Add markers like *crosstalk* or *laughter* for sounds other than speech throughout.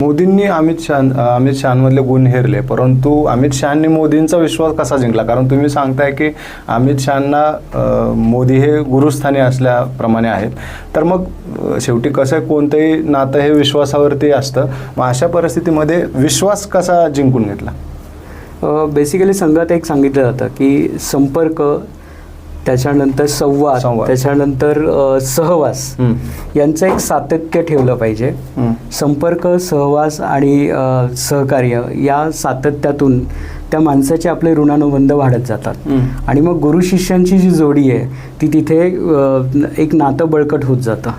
मोदींनी अमित शहा अमित शहामधले गुण हेरले परंतु अमित शहानी मोदींचा विश्वास कसा जिंकला? कारण तुम्ही सांगताय की अमित शहांना मोदी हे गुरुस्थानी असल्याप्रमाणे आहेत. तर मग शेवटी कसं कोणतंही नातं हे विश्वासावरती असतं. मग अशा परिस्थितीमध्ये विश्वास कसा जिंकून घेतला? बेसिकली संघात एक सांगितलं जातं की संपर्क त्याच्यानंतर संवाद संवाद. त्याच्यानंतर अ, सहवास. यांचं एक सातत्य ठेवलं पाहिजे. संपर्क सहवास आणि अ, सहकार्य या सातत्यातून त्या माणसाचे आपले ऋणानुबंध वाढत जातात. आणि मग गुरु शिष्यांची जी जोडी आहे ती तिथे अ, एक नातं बळकट होत जातं.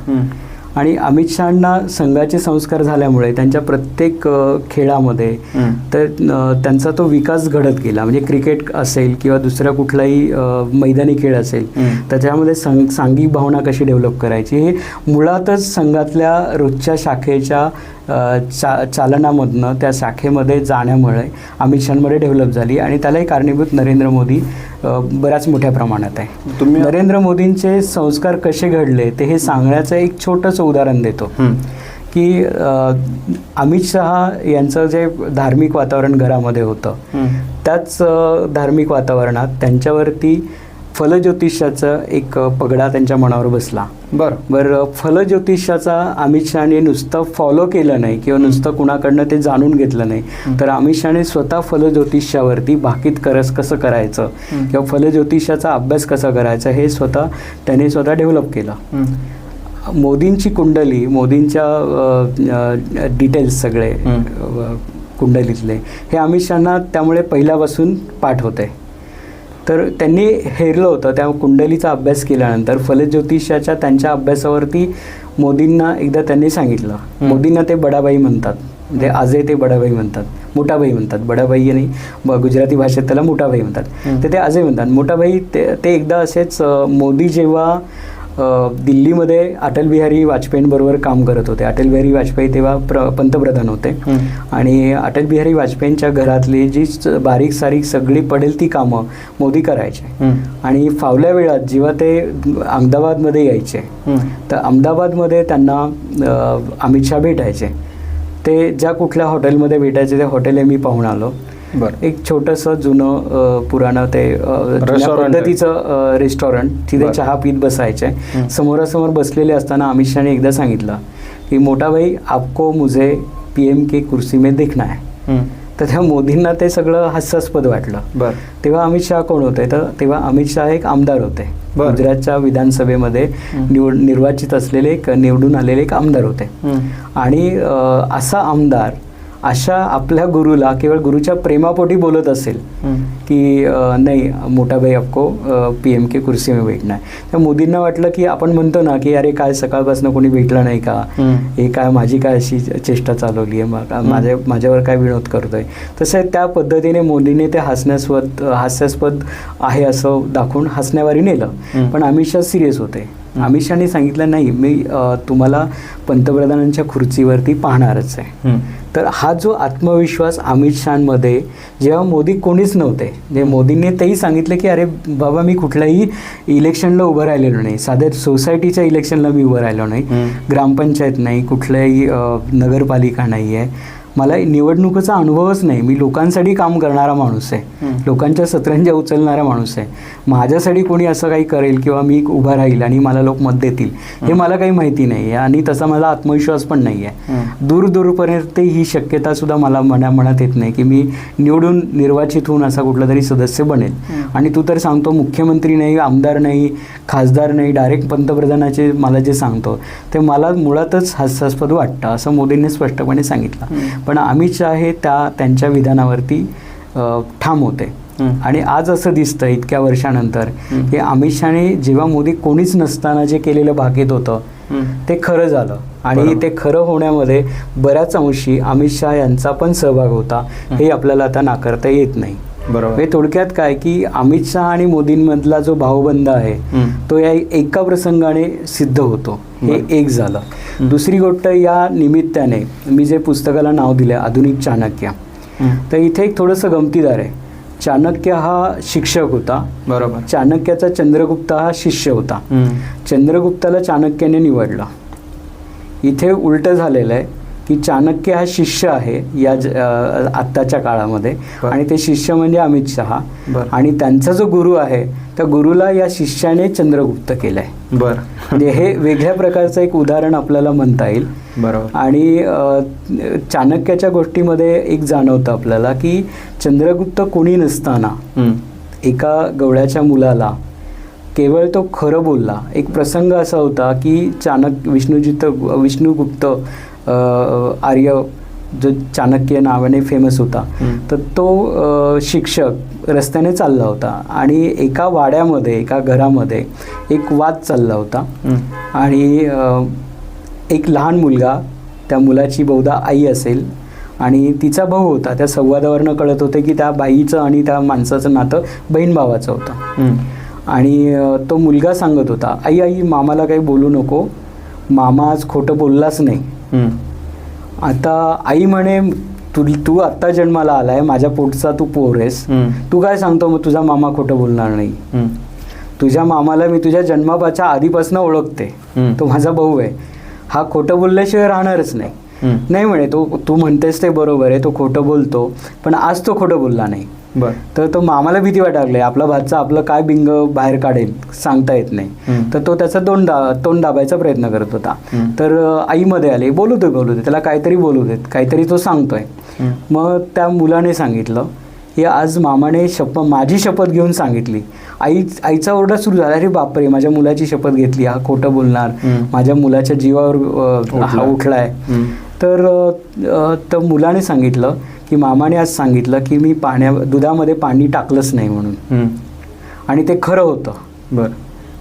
आणि अमित शहांना संघाचे संस्कार झाल्यामुळे त्यांच्या प्रत्येक खेळामध्ये. तर त्यांचा तो विकास घडत गेला म्हणजे क्रिकेट असेल किंवा दुसरा कुठलाही मैदानी खेळ असेल. त्याच्यामध्ये सं सांघिक भावना कशी डेव्हलप करायची हे मुळातच संघातल्या रोजच्या शाखेच्या चा चालनामधनं त्या शाखेमध्ये जाण्यामुळे अमित शहामध्ये डेव्हलप झाली आणि त्यालाही कारणीभूत नरेंद्र मोदी बऱ्याच मोठ्या प्रमाणात आहे तुम्ही नरेंद्र मोदींचे संस्कार कसे घडले ते हे सांगण्याचं एक छोटंसं उदाहरण देतो. की अमित शहा यांचं जे धार्मिक वातावरण घरामध्ये होतं. त्याच धार्मिक वातावरणात त्यांच्यावरती फलज्योतिषाचा एक पगडा त्यांच्या मनावर बसला. बरं. बरं फलज्योतिषाचा अमित शहाने नुसतं फॉलो केलं नाही किंवा नुसतं कुणाकडनं ते जाणून घेतलं नाही. तर अमित शहाने स्वतः फलज्योतिषावरती भाकीत करस कसं करायचं? किंवा फलज्योतिषाचा अभ्यास कसा करायचा? हे स्वतः त्याने स्वतः डेव्हलप केलं. मोदींची कुंडली मोदींच्या डिटेल्स सगळे कुंडलीतले हे अमित शहाना त्यामुळे पहिल्यापासून पाठ होते तर त्यांनी हेरलं होतं त्या कुंडलीचा अभ्यास केल्यानंतर. फलज्योतिषाच्या त्यांच्या अभ्यासावरती मोदींना एकदा त्यांनी सांगितलं. मोदींना ते बडाबाई म्हणतात. म्हणजे आजही ते बडाबाई म्हणतात. मोठाबाई म्हणतात. बडाबाई आणि गुजराती भाषेत त्याला मोठाबाई म्हणतात. तर ते आजही म्हणतात. मोठाबाई ते ते एकदा असेच मोदी जेव्हा दिल्लीमध्ये अटल बिहारी वाजपेयींबरोबर काम करत होते अटल बिहारी वाजपेयी तेव्हा प्र पंतप्रधान होते. आणि अटल बिहारी वाजपेयींच्या घरातली जी बारीक सारीक सगळी पडेल ती कामं मोदी करायचे. आणि फावल्या वेळात जेव्हा ते अहमदाबादमध्ये यायचे. तर अहमदाबादमध्ये त्यांना अमित शहा भेटायचे ते ज्या कुठल्या हॉटेलमध्ये भेटायचे ते हॉटेल मी पाहून आलो एक छोटंसं जुनं पुराणं ते आहे. पद्धतीचं रेस्टॉरंट तिथे. चहा पीत बसायचे. समोरासमोर बसलेले असताना अमित शहाने एकदा सांगितलं की मोठा भाई आपको मुझे पी एम के कुर्सी में देखना है हं. तर त्या मोदींना ते सगळं हास्यास्पद वाटलं बरं तेव्हा अमित शहा कोण होते तर तेव्हा अमित शहा एक आमदार होते. गुजरातच्या विधानसभेमध्ये. निवड निर्वाचित असलेले एक निवडून आलेले एक आमदार होते. आणि असा आमदार अशा आपल्या गुरुला केवळ गुरुच्या प्रेमापोटी बोलत असेल. की नाही मोठा भाई आपको पी एम के कुर्सी में आहे तर मोदींना वाटलं की आपण म्हणतो ना की अरे काय सकाळपासून कोणी भेटलं नाही का? हं. काय माझी काय अशी चेष्टा चालवली आहे? मग माझ्या माझ्यावर काय विनोद करतोय? तसं त्या पद्धतीने मोदीने ते हसण्यास्पद हास्यास्पद आहे असं दाखवून हसण्यावारी नेलं. पण अमित शहा सिरियस होते. अमित शहाने सांगितलं नाही मी तुम्हाला पंतप्रधानांच्या खुर्चीवरती पाहणारच आहे. तर हा जो आत्मविश्वास अमित शहामध्ये जेव्हा मोदी कोणीच नव्हते जे मोदींनी तेही सांगितलं की अरे बाबा मी कुठल्याही इलेक्शनला उभं राहिलेलो नाही. साध्या सोसायटीच्या इलेक्शनला मी उभं राहिलो नाही. ग्रामपंचायत नाही. कुठल्याही नगरपालिका नाही आहे मला निवडणुकीचा अनुभवच नाही मी लोकांसाठी काम करणारा माणूस आहे. लोकांच्या सतरंजा उचलणारा माणूस आहे माझ्यासाठी कोणी असं काही करेल किंवा मी उभा राहील आणि मला लोक मत देतील हे मला काही माहिती नाही आहे आणि तसा मला आत्मविश्वास पण नाही आहे. दूर दूरपर्यंत ही शक्यता सुद्धा मला मना मनात येत नाही की मी निवडून निर्वाचित होऊन असा कुठला तरी सदस्य बनेल. आणि तू तर सांगतो मुख्यमंत्री नाही आमदार नाही खासदार नाही डायरेक्ट पंतप्रधानाचे मला जे सांगतो ते मला मुळातच हास्यास्पद वाटतं असं मोदींनी स्पष्टपणे सांगितलं. पण अमित शहा हे त्या त्यांच्या विधानावरती ठाम होते. आणि आज असं दिसतं इतक्या वर्षानंतर. की अमित शहाने जेव्हा मोदी कोणीच नसताना जे केलेलं भाकीत होतं. ते खरं झालं आणि. ते खरं होण्यामध्ये बऱ्याच अंशी अमित शहा यांचा पण सहभाग होता हे आपल्याला आता नाकारता येत नाही बरोबर हे थोडक्यात काय की अमित शहा आणि मोदींमधला जो भावबंद आहे. तो या एका प्रसंगाने सिद्ध होतो हे. एक झालं. दुसरी गोष्ट या निमित्ताने मी जे पुस्तकाला नाव दिलं आधुनिक चाणक्य. तर इथे एक थोडंसं गमतीदार आहे चाणक्य हा शिक्षक होता बरोबर चाणक्याचा चंद्रगुप्त हा शिष्य होता. चंद्रगुप्ताला चाणक्याने निवडलं इथे उलटं झालेलं आहे की चाणक्य हा शिष्य आहे या आत्ताच्या काळामध्ये. आणि ते शिष्य म्हणजे अमित शहा. आणि त्यांचा जो गुरु आहे त्या गुरुला या शिष्याने चंद्रगुप्त केलंय. बर. म्हणजे हे वेगळ्या प्रकारचं एक उदाहरण आपल्याला म्हणता येईल. बरोबर. आणि चाणक्याच्या गोष्टीमध्ये एक जाणवतं आपल्याला की चंद्रगुप्त कोणी नसताना. एका गवळ्याच्या मुलाला केवळ तो खरं बोलला. एक प्रसंग असा होता की चाणक विष्णुजित विष्णुगुप्त आर्य जो चाणक्य नावाने फेमस होता. तर तो शिक्षक रस्त्याने चालला होता आणि एका वाड्यामध्ये एका घरामध्ये एक वाद चालला होता. आणि एक लहान मुलगा त्या मुलाची बहुधा आई असेल आणि तिचा भाऊ होता त्या संवादावरनं कळत होते की त्या बाईचं आणि त्या माणसाचं नातं बहीण भावाचं होतं. आणि तो मुलगा सांगत होता आई आई मामाला काही बोलू नको मामा आज खोटं बोललाच नाही. आता आई म्हणे तू तू आत्ता जन्माला आलाय माझ्या पोटचा तू पोर आहेस. तू काय सांगतो मग तुझा मामा खोटं बोलणार नाही. तुझ्या मामाला मी तुझ्या जन्मापाच्या आधीपासून ओळखते. तो माझा भाऊ आहे हा खोटं बोलल्याशिवाय राहणारच नाही. नाही म्हणे तो तू म्हणतेस ते बरोबर आहे तो खोटं बोलतो पण आज तो खोटं बोलला नाही बर. तर तो मामाला भीती वाटायला लागली. आपला भातचा आपलं काय बिंग बाहेर काढेल सांगता येत नाही. तर तो त्याचा तोंड दा तोंड दाबायचा प्रयत्न करत होता. तर आईमध्ये आले. बोलू दे बोलू दे. त्याला काहीतरी बोलू देत. काहीतरी तो सांगतोय. मग त्या मुलाने सांगितलं की आज मामाने शपथ माझी शपथ घेऊन सांगितली. आई आईचा ओरडा सुरू झाला. अरे बापरे माझ्या मुलाची शपथ घेतली. हा खोटं बोलणार. माझ्या मुलाच्या जीवावर हा उठलाय. तर मुलाने सांगितलं की मामाने आज सांगितलं की मी पाण्या दुधामध्ये पाणी टाकलंच नाही म्हणून. आणि ते खरं होतं. बर.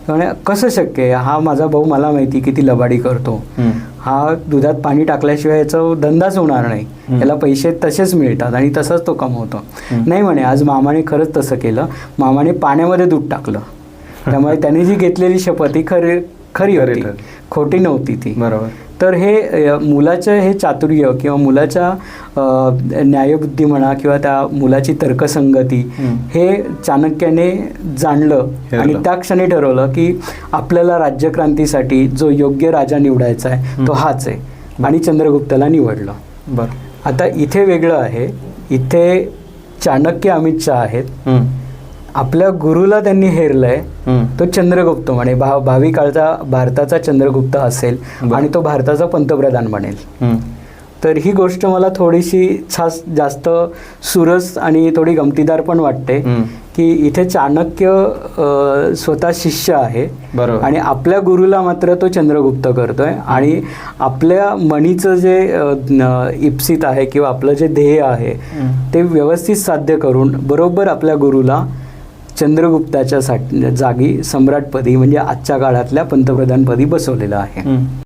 त्यामुळे कसं शक्य आहे? हा माझा भाऊ मला माहिती किती लबाडी करतो. हा दुधात पाणी टाकल्याशिवाय याचा धंदाच होणार नाही. याला पैसे तसेच मिळतात आणि तसाच तो कमवतो. नाही म्हणे आज मामाने खरंच तसं केलं. मामाने पाण्यामध्ये दूध टाकलं. त्यामुळे *laughs* त्याने जी घेतलेली शपथ ही खरी खरी होती. खोटी नव्हती ती. बरोबर. तर हे मुलाचं हे चातुर्य किंवा मुलाच्या न्यायबुद्धी म्हणा किंवा त्या मुलाची तर्कसंगती. हे. चाणक्याने जाणलं. आणि त्या क्षणी ठरवलं की आपल्याला राज्यक्रांतीसाठी जो योग्य राजा निवडायचा आहे तो हाच आहे. आणि चंद्रगुप्ताला निवडलं. बर. आता इथे वेगळं आहे. इथे चाणक्य अमित शहा आहेत. आपल्या गुरुला त्यांनी हेरलंय. तो चंद्रगुप्त म्हणे भा भावी काळचा भारताचा चंद्रगुप्त असेल. आणि तो भारताचा पंतप्रधान बनेल. तर ही गोष्ट मला थोडीशी छास जास्त सुरस आणि थोडी गमतीदार पण वाटते. की इथे चाणक्य स्वतः शिष्य आहे बरोबर. आणि आपल्या गुरुला मात्र तो चंद्रगुप्त करतोय आणि आपल्या मनीचं जे इप्सित आहे किंवा आपलं जे ध्येय आहे. ते व्यवस्थित साध्य करून बरोबर आपल्या गुरुला चंद्रगुप्ताच्या साठी जागी सम्राटपदी म्हणजे आजच्या काळातल्या पंतप्रधानपदी बसवलेलं आहे.